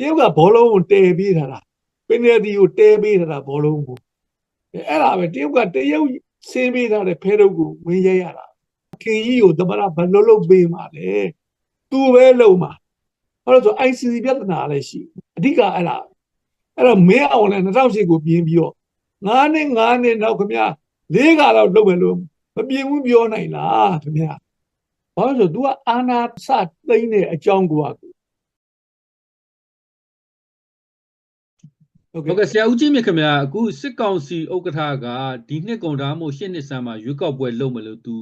တရုတ်ကဘောလုံးကိုတဲပေးထားတာပင်နယ်တီကိုတဲပေးထားတာဘောလုံးကိုအဲအဲ့ဒါပဲတရုတ်ကတရုတ်ဆင်းပေးထားတဲ့ဖဲတုပ်ကိုဝင်ရဲရတာခင်ကြီးကိုသမရဘယ်လိုလုပ်ပေးမှာလဲသူပဲလုပ်မှာဘာလို့လဲဆို ICC ပြဿနာလည်းရှိအဓိကအဲ့ဒါအဲ့တော့မင်းအောင်လည်း2008ကိုပြင်ပြီးတော့9နှစ်9နှစ်နောက်ခင်ဗျာ၄ခါတော့လုပ်မယ်လို့မပြင်ဘူးပြောနိုင်လားခင်ဗျာဘာလို့လဲဆို तू ကအာနာစသိမ့်တဲ့အကြောင်းကိုက ဟုတ်ဟုတ်ကဲ့ကဲ့ဆရာဦးကြီးမြင့်ခင်ဗျာအခုစစ်ကောင်စီဥက္ကဋ္ဌကဒီနှစ်ကုန်ဒါမှမဟုတ်ရှစ်နှစ်ဆန်းမှာရွေးကောက်ပွဲလုပ်မယ်လို့သူ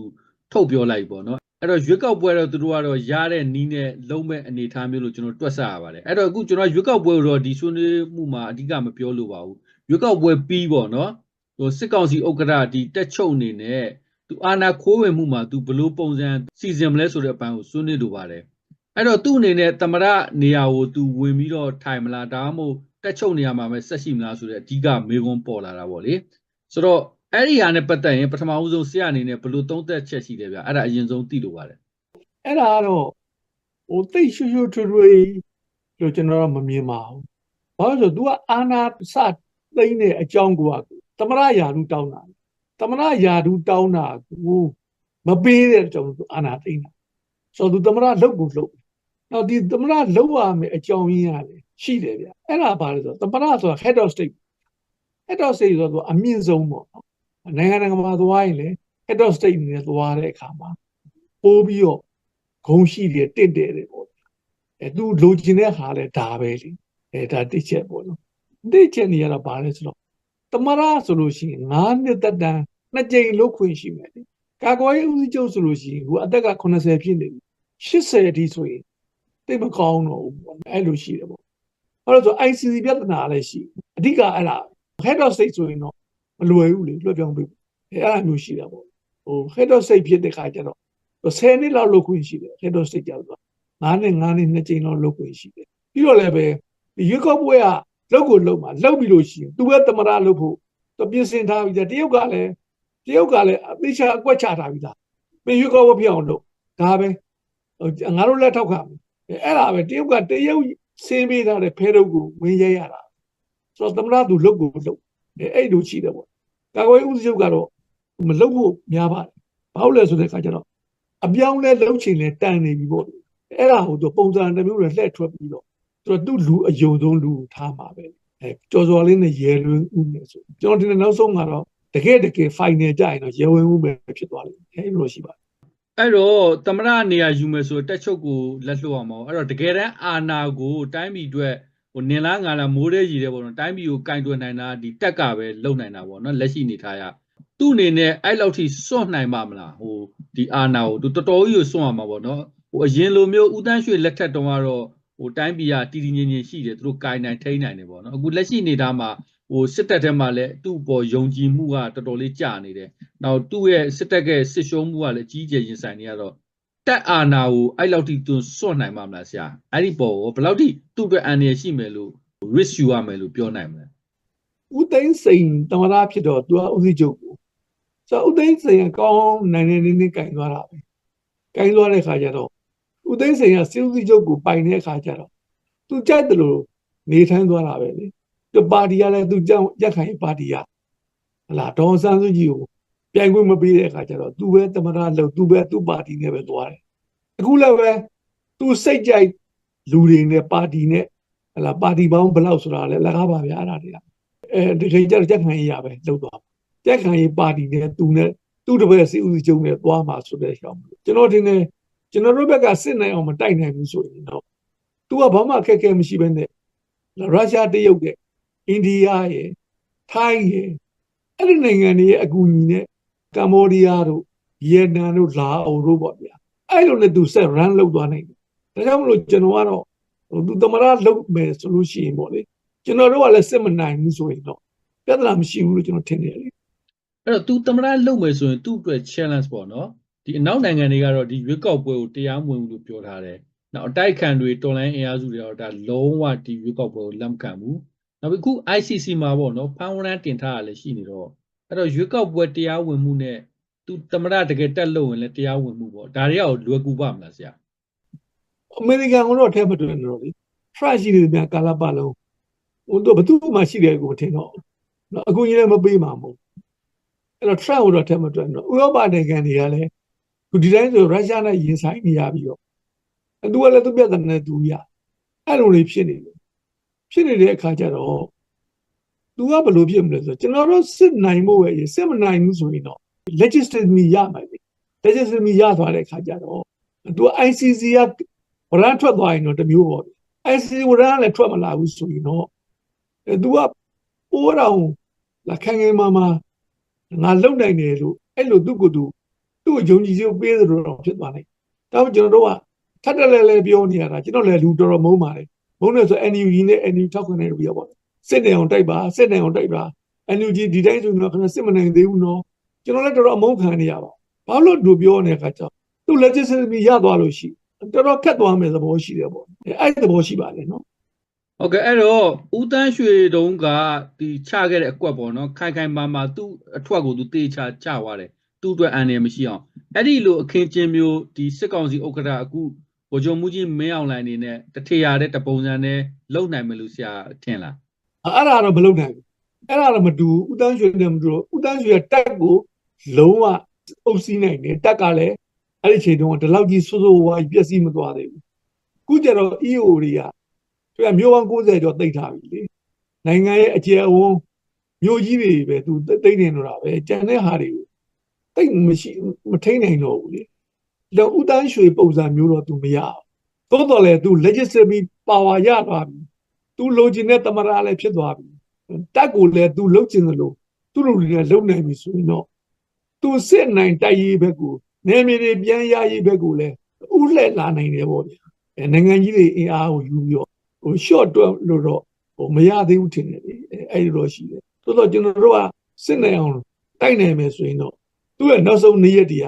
ထုတ်ပြောလိုက်ပေါ့နော်အဲ့တော့ရွေးကောက်ပွဲတော့သူတို့ကတော့ရတဲ့နီးနဲ့လုံးမဲ့အနေအထားမျိုးလို့ကျွန်တော်တွက်ဆရပါတယ်အဲ့တော့အခုကျွန်တော်ရွေးကောက်ပွဲကိုတော့ဒီဆွေးနွေးမှုမှာအဓိကမပြောလို့ပါဘူးရွေးကောက်ပွဲပြီးပေါ့နော်ဟိုစစ်ကောင်စီဥက္ကဋ္ဌဒီတက်ချုပ်အနေနဲ့သူအာဏာခိုးဝင်မှုမှာသူဘယ်လိုပုံစံစီစဉ်မလဲဆိုတဲ့အပိုင်းကိုဆွေးနွေးလိုပါတယ်အဲ့တော့သူ့အနေနဲ့သမရနေရာကိုသူဝင်ပြီးတော့ထိုင်မလားဒါမှမဟုတ် တက်ချုပ်နေရာမှာပဲဆက်ရှိမလားဆိုတဲ့အဓိကမေးခွန်းပေါ်လာတာပေါ့လေဆိုတော့အဲ့ဒီဟာနဲ့ပတ်သက်ရင်ပထမဦးဆုံးဆရာအနေနဲ့ဘယ်လိုသုံးသပ်ချက်ရှိတယ်ဗျအဲ့ဒါအရင်ဆုံးသိလိုပါတယ်အဲ့ဒါကတော့ဟိုသိပ်ရွှွှွှွထွေထွေလို့ကျွန်တော်ကမမြင်ပါဘူးဘာလို့လဲဆို तू ကအာနာစသိမ့်တဲ့အကြောင်းကိုကသမရယာရုတောင်းတာသမရယာရုတောင်းတာကိုမပေးတဲ့အကြောင်းသူအာနာသိမ့်တာဆိုတော့ तू သမရလုတ်ကိုလုတ်နောက်ဒီသမရလုတ်ရမယ်အကြောင်းရင်းရတယ် ရှိတယ်ဗျအဲ့ဒါဘာလဲဆိုတော့သမရဆိုတာ head of state head of state ဆိုတော့ तू အမြင့်ဆုံးပေါ့နော်နိုင်ငံတကာမှာသွားရင်လေ head of state အနေနဲ့သွားတဲ့အခါမှာပိုးပြီးတော့ဂုံရှိတယ်တင့်တယ်တယ်ပေါ့အဲသူလိုချင်တဲ့ဟာလဲဒါပဲလေအဲဒါတစ်ချက်ပေါ့နော်တစ်ချက်နေရတော့ဘာလဲဆိုတော့တမရဆိုလို့ရှိရင်9နှစ်သက်တမ်းနှစ်ကြိမ်လုတ်ခွင့်ရှိမယ်လေကာကွယ်ရေးဦးစီးချုပ်ဆိုလို့ရှိရင်ဟိုအသက်က80ဖြစ်နေပြီ80အထိဆိုရင်တိတ်မကောင်းတော့ဘူးပေါ့အဲ့လိုရှိတယ်ပေါ့ ဘာလို့လဲဆို ICC ပြဿနာလည်းရှိအဓိကအဲ့ဒါ head of state ဆိုရင်တော့မလွယ်ဘူးလေလွှတ်ပြောင်းပေးအဲအဲ့လိုမျိုးရှိတာပေါ့ဟို head of state ဖြစ်တဲ့ခါကျတော့10နှစ်လောက်လုပ်ခွင့်ရှိတယ် head of state ကြောက်တော့9နှစ်9နှစ်နှစ်ကြိမ်လောက်လုပ်ခွင့်ရှိတယ်ပြီးတော့လည်းပဲဒီရွေးကောက်ပွဲကလုပ်ကိုလုပ်မှာလုပ်ပြီးလို့ရှိရင်သူပဲသမရလုပ်ဖို့သူပြင်ဆင်ထားပြီးသားတရုတ်ကလည်းတရုတ်ကလည်းအသေးချာအကွက်ချထားပြီးသားပြင်ရွေးကောက်ပွဲဖြစ်အောင်လုပ်ဒါပဲဟိုငါတို့လက်ထောက်ခံမယ်အဲ့ဒါပဲတရုတ်ကတရုတ် ဆင်းပေးထားတဲ့ဖဲတုပ်ကိုဝင်ရဲရတာဆိုတော့သမရသူလုပ်ကိုလုပ်အဲ့အဲ့လိုရှိတယ်ပေါ့ကာကွယ်ဦးစီးချုပ်ကတော့မလုပ်ဖို့များပါတယ်ဘာလို့လဲဆိုတဲ့အခါကျတော့အပြောင်းလဲလှုပ်ချင်လဲတန်နေပြီပေါ့အဲ့ဒါဟိုသူပုံစံတစ်မျိုးနဲ့လှည့်ထွက်ပြီးတော့သူသူ့လူအယုံဆုံးလူကိုထားမှာပဲအဲကြော်စော်လေးနဲ့ရဲလွန်းဦးနေဆိုကျွန်တော်ဒီနောက်ဆုံးကတော့တကယ်တကယ် final ကြရင်တော့ရဲဝင်ဦးပဲဖြစ်သွားလိမ့်မယ်အဲလိုရှိပါတယ် အဲ့တော့သမရနေရာယူမယ်ဆိုတက်ချုပ်ကိုလက်လွှတ်အောင်ပါအဲ့တော့တကယ်တမ်းအာဏာကို တိုင်းပြည်အတွက်ဟိုနင်လားငါလားမိုးတဲ့ရည်တဲ့ပေါ့နော်တိုင်းပြည်ကိုကင်တွယ်နိုင်တာဒီတက်ကပဲလုံနိုင်တာပေါ့နော်လက်ရှိနေထားရသူ့အနေနဲ့အဲ့လောက်ထိစွန့်နိုင်ပါမလားဟိုဒီအာဏာကိုသူတော်တော်ကြီးကိုစွန့်ရမှာပေါ့နော်ဟိုအရင်လိုမျိုးဦးတန်းရွှေလက်ထက်တုန်းကတော့ဟိုတိုင်းပြည်ကတည်တည်ငြိမ်ငြိမ်ရှိတယ်သူတို့ကင်နိုင်ထိန်းနိုင်တယ်ပေါ့နော်အခုလက်ရှိနေတာမှာ ဟိုစစ်တပ်ထဲမှာလည်းသူ့ပေါ်ယုံကြည်မှုကတော်တော်လေးကျနေတယ်နောက်သူ့ရဲ့စစ်တပ်ကစစ်ရှုံးမှုကလည်းအကြီးအကျယ်ရင်ဆိုင်နေရတော့တက်အာနာကိုအဲ့လောက်ထိသူစွန့်နိုင်မှာမလားဆရာအဲ့ဒီပေါ်ကိုဘယ်လောက်ထိသူ့အတွက်အန္တရာယ်ရှိမယ်လို့ risk ယူရမယ်လို့ပြောနိုင်မလဲဦးသိန်းစိန်တမရဖြစ်တော့သူကဦးစီးချုပ်ကိုဆိုတော့ဦးသိန်းစိန်ကကောင်းနိုင်နေနေနေကင်သွားတာပဲကင်သွားတဲ့ခါကျတော့ဦးသိန်းစိန်ကစစ်ဦးစီးချုပ်ကိုပိုင်တဲ့ခါကျတော့သူကြိုက်တယ်လို့နေထိုင်သွားတာပဲလေ သူပါတီကလည်းသူကြောက်ရက်ခိုင်ပါတီကဟလာဒေါ်ဆန်းစုကြည်ကိုပြိုင်ခွင့်မပေးတဲ့ခါကျတော့သူပဲတမရလို့သူပဲသူ့ပါတီနဲ့ပဲသွားတယ်အခုလည်းပဲသူစိတ်ကြိုက်လူတွေနဲ့ပါတီနဲ့ဟလာပါတီပေါင်းဘယ်လောက်ဆိုတာလဲလကားပါဗျာအဲ့ဒါတွေကအဲဒီခေတ်ကျတော့ကြက်ခံရေးရပဲလှုပ်သွားကြက်ခံရေးပါတီနဲ့သူနဲ့သူ့တပည့်စီဦးစီးချုပ်နဲ့သွားမှာဆိုတဲ့ကြောင့်ကျွန်တော်ဒီနေ့ကျွန်တော်တို့ဘက်ကစစ်နိုင်အောင်မတိုက်နိုင်ဘူးဆိုရင်တော့သူကဘာမှအခက်အခဲမရှိဘဲနဲ့ရုရှားတရုတ်ရဲ့ အိန္ဒိယရဲ့ထိုင်းရဲ့အဲ့ဒီနိုင်ငံတွေရဲ့အကူအညီနဲ့ကမ္ဘောဒီးယားတို့ဗီယက်နမ်တို့လာအိုတို့ပေါ့ဗျာအဲ့လိုနဲ့သူဆက် run လုပ်သွားနိုင်တယ်ဒါကြောင့်မလို့ကျွန်တော်ကတော့ဟိုသူသမရလုပ်မယ်ဆိုလို့ရှိရင်ပေါ့လေကျွန်တော်တို့ကလည်းစစ်မနိုင်ဘူးဆိုရင်တော့ပြဿနာမရှိဘူးလို့ကျွန်တော်ထင်တယ်လေအဲ့တော့ तू သမရလုပ်မယ်ဆိုရင်သူ့အတွက် challenge ပေါ့နော်ဒီအနောက်နိုင်ငံတွေကတော့ဒီရွေးကောက်ပွဲကိုတရားမဝင်ဘူးလို့ပြောထားတယ်နောက်အတိုက်ခံတွေတော်လိုင်းအင်အားစုတွေကတော့ဒါလုံးဝဒီရွေးကောက်ပွဲကိုလက်မခံဘူး နောက်ပြီးအခု ICC မှာပေါ့နော်ဖန်ဝရန်တင်ထားရလဲရှိနေတော့အဲ့တော့ရွေးကောက်ပွဲတရားဝင်မှုနဲ့ तू သမရတကယ်တက်လို့ဝင်လဲတရားဝင်မှုပေါ့ဒါတွေကလွယ်ကူပါမလားဆရာအမေရိကန်ကတော့ထဲမတွင်တော့လေ trash ရှိတယ်များကာလပတ်လုံးဟိုတော့ဘသူမှရှိတယ်ကိုမထင်တော့နော်အခုကြီးလည်းမပေးမှာမဟုတ်အဲ့တော့ trash ကိုတော့ထက်မတွက်တော့ဥရောပနိုင်ငံတွေကလည်းခုဒီတိုင်းဆိုရုရှားနဲ့ရင်ဆိုင်နေရပြီးတော့သူကလည်းသူပြဿနာနဲ့သူရအဲ့လိုလေးဖြစ်နေတယ် ဖြစ်နေတဲ့အခါကျတော့သူကဘယ်လိုဖြစ်မလဲဆိုတော့ကျွန်တော်တို့စစ်နိုင်ဖို့ပဲစစ်မနိုင်ဘူးဆိုရင်တော့ legitimacy ရမှာလေ legitimacy ရသွားတဲ့အခါကျတော့သူက ICC ကဝရမ်းထွက်သွားရင်တော့တမျိုးပေါ့ ICC ဝရမ်းလည်းထွက်မလာဘူးဆိုရင်တော့သူကပိုးတော်လာခံငယ်မှာမှာငါလုံနိုင်တယ်လို့အဲ့လိုသူ့ကိုယ်သူသူ့ကိုယုံကြည်စိတ်ပေးသလိုတော့ဖြစ်သွားနိုင်။ဒါပေမဲ့ကျွန်တော်တို့ကထပ်တက်လဲလဲပြောနေရတာကျွန်တော်လည်းလူတော်တော်မုန်းပါတယ်။ မုန်းတယ်ဆို NUG နဲ့ NUG ထောက်ခံနေပြီပေါ့။စစ်နေအောင်တိုက်ပါစစ်နေအောင်တိုက်ပါ NUG ဒီတိုင်းဆိုတော့ခင်ဗျစစ်မနိုင်သေးဘူးနော်။ကျွန်တော်လည်းတော်တော်အမုန်းခံနေရပါ။ဘာလို့တို့ပြောနေတဲ့အခါကျတော့သူ legitimacy ရသွားလို့ရှိတော်တော်ခက်သွားမယ်သဘောရှိတယ်ပေါ့။အဲ့ဒီသဘောရှိပါလေနော်။ဟုတ်ကဲ့အဲ့တော့ဦးတန်းရွှေတုံးကဒီချခဲ့တဲ့အကွက်ပေါ့နော်ခိုင်ခိုင်မာမာသူ့အထွက်ကိုသူတေချာချသွားတယ်သူ့အတွက်အန်ရမရှိအောင်အဲ့ဒီလိုအခင်းချင်းမျိုးဒီစစ်ကောင်စီဥက္ကဋ္ဌအခု ဗိုလ်ချုပ်မှုကြီးမင်းအောင်လှိုင်နေနဲ့တထေရတဲ့တပုံစံနဲ့လုံနိုင်မယ်လို့ဆရာထင်လားအဲ့ဒါတော့မလုပ်နိုင်ဘူးအဲ့ဒါတော့မတူဦးတန်းရွှေနဲ့မတူဦးတန်းရွှေကတက်ကိုလုံးဝအုပ်စီးနိုင်တယ်တက်ကလည်းအဲ့ဒီချိန်တုန်းကဒီလောက်ကြီးစိုးစိုးဝါးကြီးပြည့်စည်မသွားသေးဘူးခုကျတော့ EO တွေကသူကမျိုးပေါင်း90ကျော်တိတ်ထားပြီလေနိုင်ငံရဲ့အကျယ်အဝန်းမျိုးကြီးတွေပဲသူတိတ်နေတော့တာပဲကြံတဲ့ဟာတွေကိုတိတ်မရှိမထိန်နိုင်တော့ဘူးလေ တော့ဦးတန်းရွှေပုံစံမျိုးတော့သူမရဘူးသို့တော်လည်းသူ legislative power ရသွားပြီသူလိုချင်တဲ့သမရာလည်းဖြစ်သွားပြီတက်ကိုလည်းသူလှုပ်ချင်သလိုသူ့လူတွေလည်းလုံနိုင်ပြီဆိုရင်တော့သူစစ်နိုင်တိုက်ရေးဘက်ကိုနေမြေတွေပြန်ရရေးဘက်ကိုလည်းဥလှည့်လာနိုင်တယ်ပေါ့ဗျာအဲနိုင်ငံကြီးတွေအင်အားကိုယူပြီးတော့ဟို short တွက်လို့တော့ဟိုမရသေးဘူးထင်တယ်လေအဲ့ဒီတော့ရှိတယ်သို့တော့ကျွန်တော်တို့ကစစ်နိုင်အောင်တိုက်နိုင်မယ်ဆိုရင်တော့သူ့ရဲ့နောက်ဆုံးနေ့ရက်တည်းက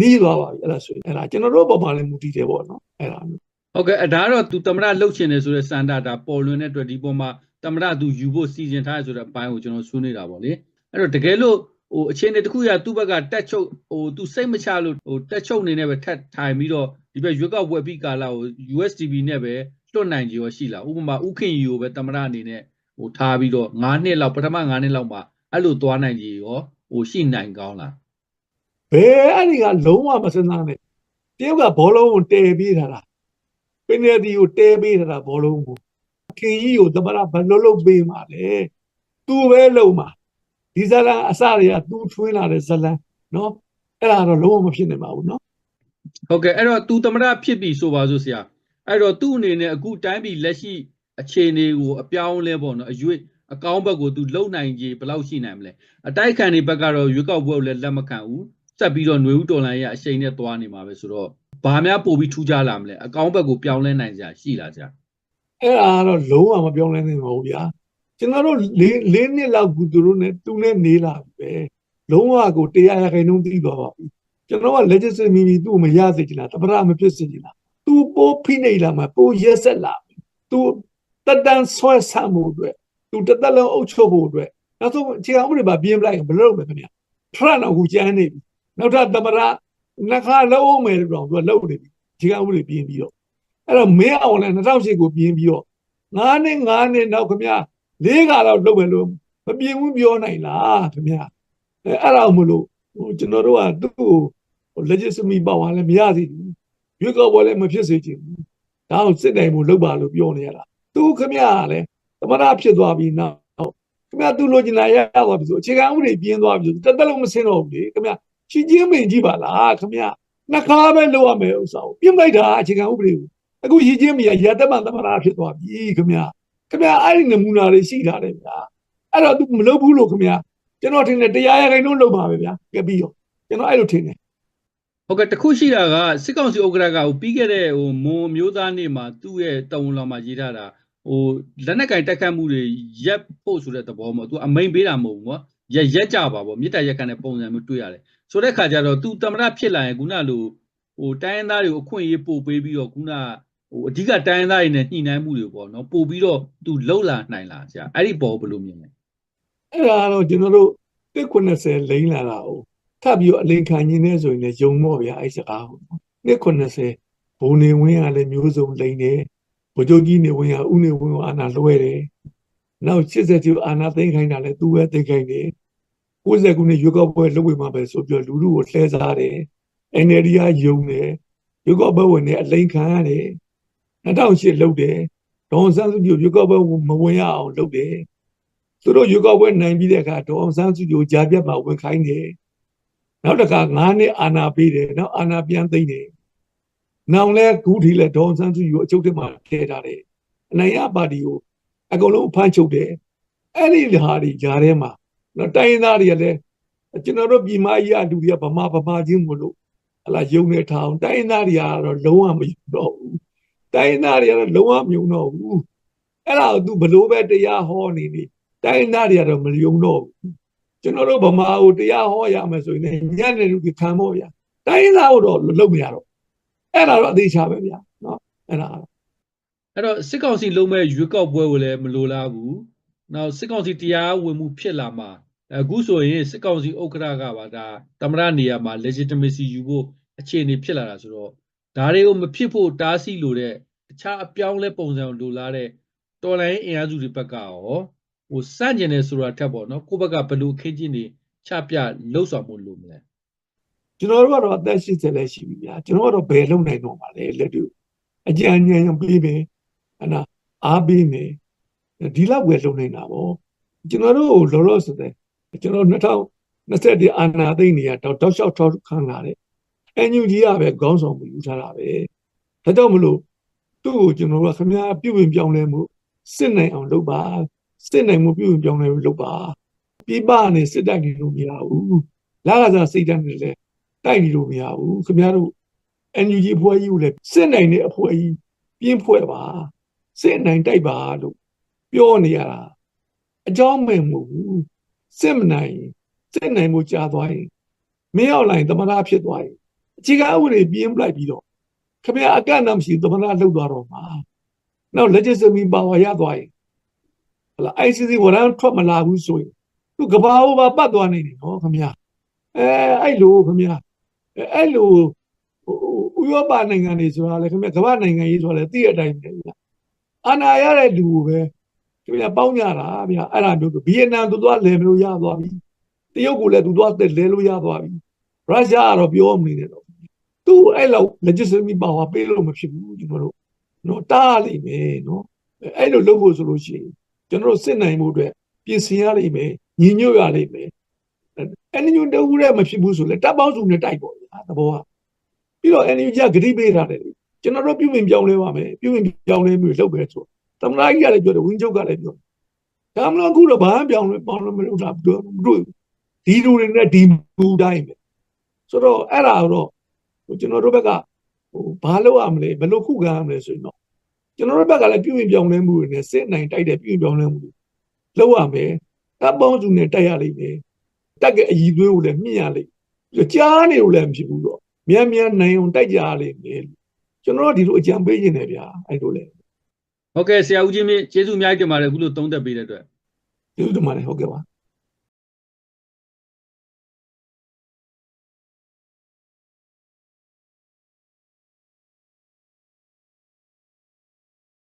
နီးသွားပါပြီအဲ့ဒါဆိုရင်အဲ့ဒါကျွန်တော်တို့ဘာမှလည်းမူတည်တယ်ပေါ့နော်အဲ့ဒါမျိုးဟုတ်ကဲ့အဒါကတော့သူတမရလှုပ်ချင်တယ်ဆိုတဲ့စန္ဒတာပေါ်လွင်တဲ့အတွက်ဒီပေါ်မှာတမရသူယူဖို့စီစဉ်ထားရဆိုတဲ့အပိုင်းကိုကျွန်တော်ဆွေးနေတာပေါ့လေအဲ့တော့တကယ်လို့ဟိုအခြေအနေတစ်ခုရသူ့ဘက်ကတက်ချုပ်ဟိုသူစိတ်မချလို့ဟိုတက်ချုပ်နေနဲ့ပဲထပ်ထိုင်ပြီးတော့ဒီဘက်ရွက်ကောက်ဝက်ပြီးကာလာကို USDB နဲ့ပဲလွတ်နိုင်ကြရောရှိလားဥပမာဥခင်ယူကိုပဲတမရအနေနဲ့ဟိုထားပြီးတော့9နှစ်လောက်ပထမ9နှစ်လောက်မှာအဲ့လိုသွားနိုင်ကြရောဟိုရှိနိုင်ကောင်းလား ဘယ်အဲ့ဒီကလုံးဝမစမ်းစားနဲ့တရုတ်ကဘောလုံးကိုတဲပေးထားတာပင်နယ်ဒီကိုတဲပေးထားတာဘောလုံးကိုခင်ကြီးကိုသမရဘယ်လိုလုပ်ပေးမှာလဲသူပဲလုံးမှာဒီဇလန်အစတွေကသူထွင်းလာတဲ့ဇလန်နော်အဲ့ဒါတော့လုံးဝမဖြစ်နိုင်ပါဘူးနော်ဟုတ်ကဲ့အဲ့တော့သူတမရဖြစ်ပြီဆိုပါစို့ဆရာအဲ့တော့သူ့အနေနဲ့အခုတိုင်းပြည်လက်ရှိအခြေအနေကိုအပြောင်းလဲပေါ့နော်အရွေ့အကောင်းဘက်ကိုသူလုံနိုင်ကြီးဘယ်လောက်ရှိနိုင်မလဲအတိုက်ခံတွေဘက်ကတော့ရွေးကောက်ပွဲကိုလည်းလက်မခံဘူး စက်ပြီးတော့ຫນွေဦးတော်လိုင်းရဲ့အရှိန်နဲ့သွားနေမှာပဲဆိုတော့ဘာများပို့ပြီးထူးခြားလာမလဲအကောင်းဘက်ကိုပြောင်းလဲနိုင်စရာရှိလားဆရာအဲ့ဒါကတော့လုံးဝမပြောင်းလဲနိုင်ပါဘူးဗျာကျွန်တော်တို့၄၄နှစ်လောက်ကူသူတို့နဲ့သူနဲ့နေလာပြီပဲလုံးဝကိုတရားရခိုင်နှုန်းသိသွားပါပြီကျွန်တော်က legislative မီသူ့ကိုမရစေချင်တာတပရမဖြစ်စေချင်တာသူပိုးဖိနေလာမှာပိုးရက်ဆက်လာသူတက်တန်ဆွဲဆမ်းမှုအတွက်သူတသက်လုံးအုပ်ချုပ်ဖို့အတွက်နောက်ဆုံးအခြေခံဥပဒေပါပြင်ပလိုက်ဘယ်လိုလုပ်မလဲခင်ဗျာထရန့်တော့ကိုကျန်းနေပြီ နောက်ထပ်တပရနှခါလုံးအောင်မယ်လို့တော့သူကလုပ်နေပြီအခြေခံဥပဒေပြင်ပြီးတော့အဲ့တော့မင်းအောင်လည်း2008ကိုပြင်ပြီးတော့9နှစ်9နှစ်နောက်ခင်ဗျာ၄ခါတော့လုပ်မယ်လို့မပြင်ဘူးပြောနိုင်လားခင်ဗျာအဲအဲ့ဒါမလို့ဟိုကျွန်တော်တို့ကသူ့ကို legitimacy power လည်းမရသေးဘူးရွေးကောက်ပွဲလည်းမဖြစ်စေချင်ဘူးဒါကိုစစ်တိုင်ဖို့လုပ်ပါလို့ပြောနေရတာသူခင်ဗျာကလည်းသမဏဖြစ်သွားပြီနောက်ခင်ဗျာသူလိုချင်တာရရသွားပြီဆိုအခြေခံဥပဒေပြင်းသွားပြီဆိုတက်တက်လုံးမစင်းတော့ဘူးလေခင်ဗျာ ချီချင်းမင်ကြည့်ပါလားခင်ဗျာနှခါပဲလုပ်ရမယ်ဥစ္စာကိုပြင်လိုက်တာအခြေခံဥပဒေကိုအခုရည်ချင်းမရရတက်မှသမဏဖြစ်သွားပြီခင်ဗျာခင်ဗျာအဲ့ဒီနမူနာတွေရှိထားတယ်ဗျာအဲ့တော့ तू မလုပ်ဘူးလို့ခင်ဗျာကျွန်တော်ထင်တယ်တရားရခိုင်နှုန်းလုပ်ပါပဲဗျာကပြီးရောကျွန်တော်အဲ့လိုထင်တယ်ဟုတ်ကဲ့တခုရှိတာကစစ်ကောင်စီဥက္ကဋ္ဌကဟိုပြီးခဲ့တဲ့ဟိုမွန်မျိုးသားနေ့မှာသူ့ရဲ့တုံလောင်မှာရေးထားတာဟိုလက်နက်ကင်တက်ခတ်မှုတွေရက်ဖို့ဆိုတဲ့သဘောမဟုတ်သူအမိန်ပေးတာမဟုတ်ဘူးကွာရက်ရက်ကြပါဗောမြေတရရက်ခံတဲ့ပုံစံမျိုးတွေ့ရတယ် ဆိုတဲ့ခါကျတော့သူတမရဖြစ်လာရင်ခုနလိုဟိုတိုင်းရင်းသားတွေကိုအခွင့်အရေးပို့ပေးပြီးတော့ခုနဟိုအဓိကတိုင်းရင်းသားတွေနဲ့ညှိနှိုင်းမှုတွေပေါ့နော်ပို့ပြီးတော့သူလှုပ်လာနိုင်လားဆရာအဲ့ဒီပေါ်ဘယ်လိုမြင်လဲအဲ့ဒါကတော့ကျွန်တော်တို့190လိမ့်လာတာ哦ထပ်ပြီးတော့အလင်ခံရင်းနေဆိုရင်လည်းယုံမော့ဗျာအဲ့စကားကို190ဘုံနေဝင်းကလည်းမျိုးစုံလိမ့်တယ်ဘဗိုလ်ချုပ်ကြီးနေဝင်ရဦးနေဝင်ကအာဏာလွှဲတယ်နောက်80အာဏာသိမ်းခိုင်းတာလဲသူပဲသိမ်းခိုင်းတယ် 90ခုနှစ်ရွေးကောက်ပွဲလုပ်ဝင်မှာပဲဆိုပြီးတော့လူလူကိုလှဲစားတယ် NLD ကယုံတယ်ရွေးကောက်ပွဲဝင်တယ်အလိန်ခံရတယ်2008လုပ်တယ်ဒေါအောင်ဆန်းစုကြည်ကိုရွေးကောက်ပွဲမဝင်ရအောင်လုပ်တယ်သူတို့ရွေးကောက်ပွဲနိုင်ပြီးတဲ့အခါဒေါအောင်ဆန်းစုကြည်ကိုကြားပြတ်မှာဝင်ခိုင်းတယ်နောက်တစ်ခါ9နှစ်အာဏာပေးတယ်နောက်အာဏာပြန်သိမ်းတယ်နောင်လဲခုထိလဲဒေါအောင်ဆန်းစုကြည်ကိုအချုပ်ထဲမှာထည့်ထားတယ်အနိုင်ရပါတီကိုအကုန်လုံးဖမ်းချုပ်တယ်အဲ့ဒီဟာတွေကြားထဲမှာ နော်တိုင်းရင်းသားတွေကလည်းကျွန်တော်တို့ပြည်မကြီးအတူတွေကဗမာဗမာချင်းမလို့ဟလာယုံနေထားအောင်တိုင်းရင်းသားတွေကတော့လုံးဝမယုံတော့ဘူးတိုင်းရင်းသားတွေကတော့လုံးဝမယုံတော့ဘူးအဲ့ဒါကို तू ဘလို့ပဲတရားဟောနေနေတိုင်းရင်းသားတွေကတော့မယုံတော့ဘူးကျွန်တော်တို့ဗမာကိုတရားဟောရမယ်ဆိုရင်ညနေလူကြီးခံဖို့ဗျာတိုင်းရင်းသားကိုတော့လုံးမရတော့အဲ့ဒါတော့အသေးချပဲဗျာနော်အဲ့ဒါအဲ့တော့စစ်ကောင်စီလုံးမဲ့ရွေးကောက်ပွဲကိုလည်းမလိုလားဘူးနောက်စစ်ကောင်စီတရားဝင်မှုဖြစ်လာမှာ အခုဆိုရင်စစ်ကောင်စီဥက္ကဋ္ဌကပါဒါသမရနေရာမှာ legitimacy ယူဖို့အခြေအနေဖြစ်လာတာဆိုတော့ဒါတွေကိုမဖြစ်ဖို့တားဆီးလို့တဲ့တခြားအပြောင်းလဲပုံစံကိုလိုလားတဲ့တော်လိုင်းအင်အားစုတွေဘက်ကရောဟိုစန့်ကျင်နေဆိုတာထက်ပေါ့နော်ကိုယ့်ဘက်ကဘယ်လိုအခင်းကျင်းနေချပြလှုပ်ဆောင်မှုလို့မလဲကျွန်တော်တို့ကတော့အသက်80လည်းရှိပြီဗျာကျွန်တော်ကတော့ဘယ်လုံနိုင်တော့ပါလဲလက်တူအကြံဉာဏ်ပေးမယ်ဟနာအားပေးမယ်ဒီလောက်ပဲလုံနိုင်တာပေါ့ကျွန်တော်တို့လောလောဆယ်ဆယ် ကျွန်တော်2021အာနာသိမ့်နေရတော့တောက်လျှောက်ထောက်ခံလာတယ်အန်ယူဂျီကပဲခေါင်းဆောင်မှုယူထားတာပဲဒါကြောင့်မလို့သူ့ကိုကျွန်တော်တို့ကခမည်းပြုပြင်ပြောင်းလဲမှုစစ်နိုင်အောင်လုပ်ပါစစ်နိုင်မှုပြုပြင်ပြောင်းလဲမှုလုပ်ပါပြပနဲ့စစ်တိုက်နေလို့မရဘူးလာကစားစိတ်ဓာတ်နဲ့လည်းတိုက်နေလို့မရဘူးခင်ဗျားတို့ NUG အဖွဲ့ကြီးကိုလည်းစစ်နိုင်တဲ့အဖွဲ့ကြီးပြင်းဖွဲ့ပါစစ်နိုင်တိုက်ပါလို့ပြောနေရတာအကြောင်းမဲ့မဟုတ်ဘူး စစ်မနိုင်စစ်နိုင်မှုကြာသွားရင်မင်းအောင်လိုက်သမဏဖြစ်သွားရင်အခြေခံဥပဒေပြင်းပလိုက်ပြီးတော့ခင်ဗျာအကန့်အသတ်မရှိသမဏလှုပ်သွားတော့မှာနောက် legitimacy power ရသွားရင်ဟလာ ICC ဝရမ်းထွက်မလာဘူးဆိုရင်သူကဘာဘာပတ်သွားနေတယ်နော်ခင်ဗျာအဲအဲ့လိုခင်ဗျာအဲ့လိုဥရောပနိုင်ငံတွေဆိုတာလေခင်ဗျကမ္ဘာနိုင်ငံကြီးဆိုတာလေသိတဲ့အတိုင်းပဲဗျာအာဏာရတဲ့လူကိုပဲ ခင်ဗျပေါင်းကြတာဗျာအဲ့ဒါမျိုးဗီယက်နမ်သူသွားလဲမလို့ရသွားပြီတရုတ်ကိုလည်းသူသွားတက်လဲလို့ရသွားပြီရုရှားကတော့ပြောမနေနဲ့တော့သူအဲ့လောက် legitimacy power ပေးလို့မဖြစ်ဘူးကျွန်တော်တို့နော်တားလိမ့်မယ်နော်အဲ့လိုလုပ်ဖို့ဆိုလို့ရှိရင်ကျွန်တော်တို့စစ်နိုင်မှုအတွက်ပြင်ဆင်ရလိမ့်မယ်ညီညွတ်ရလိမ့်မယ်အဲ့ဒီညတူရဲမဖြစ်ဘူးဆိုလေတပ်ပေါင်းစုနဲ့တိုက်ပေါ့ဗျာသဘောကပြီးတော့ NUG ကဂရိပေးထားတယ်ကျွန်တော်တို့ပြုမြင်ပြောင်းလဲပါမယ်ပြုမြင်ပြောင်းလဲမှုလုပ်ပဲဆို သမနာကြီးကလည်းပြောတယ်ဝင်းချုပ်ကလည်းပြောဒါမှမဟုတ်အခုတော့ဘာပြောင်းလဲပေါင်းလဲမလုပ်တာတို့တို့ဒီလူတွေနဲ့ဒီမူတိုင်းပဲဆိုတော့အဲ့ဒါတော့ကျွန်တော်တို့ဘက်ကဟိုဘာလုပ်ရမလဲဘယ်လိုခုခံရမလဲဆိုရင်တော့ကျွန်တော်တို့ဘက်ကလည်းပြုမြင်ပြောင်းလဲမှုတွေနဲ့စစ်နိုင်တိုက်တဲ့ပြုမြင်ပြောင်းလဲမှုတွေလုပ်ရမယ်တပ်ပေါင်းစုနဲ့တိုက်ရလိမ့်မယ်တက်ကအည်သွေးကိုလည်းမြင့်ရလိမ့်ပြီးကြားနေလို့လည်းမဖြစ်ဘူးတော့မြန်မြန်နိုင်အောင်တိုက်ကြရလိမ့်မယ်ကျွန်တော်တို့ဒီလိုအကြံပေးခြင်းတယ်ဗျာအဲ့လိုလေ ဟုတ်ကဲ့ဆရာဦးချင်းမြင့်ကျေးဇူးအများကြီးတင်ပါတယ်အခုလိုသုံးသပ်ပေးတဲ့အတွက်ကျေးဇူးတင်ပါတယ်ဟုတ်ကဲ့ပါ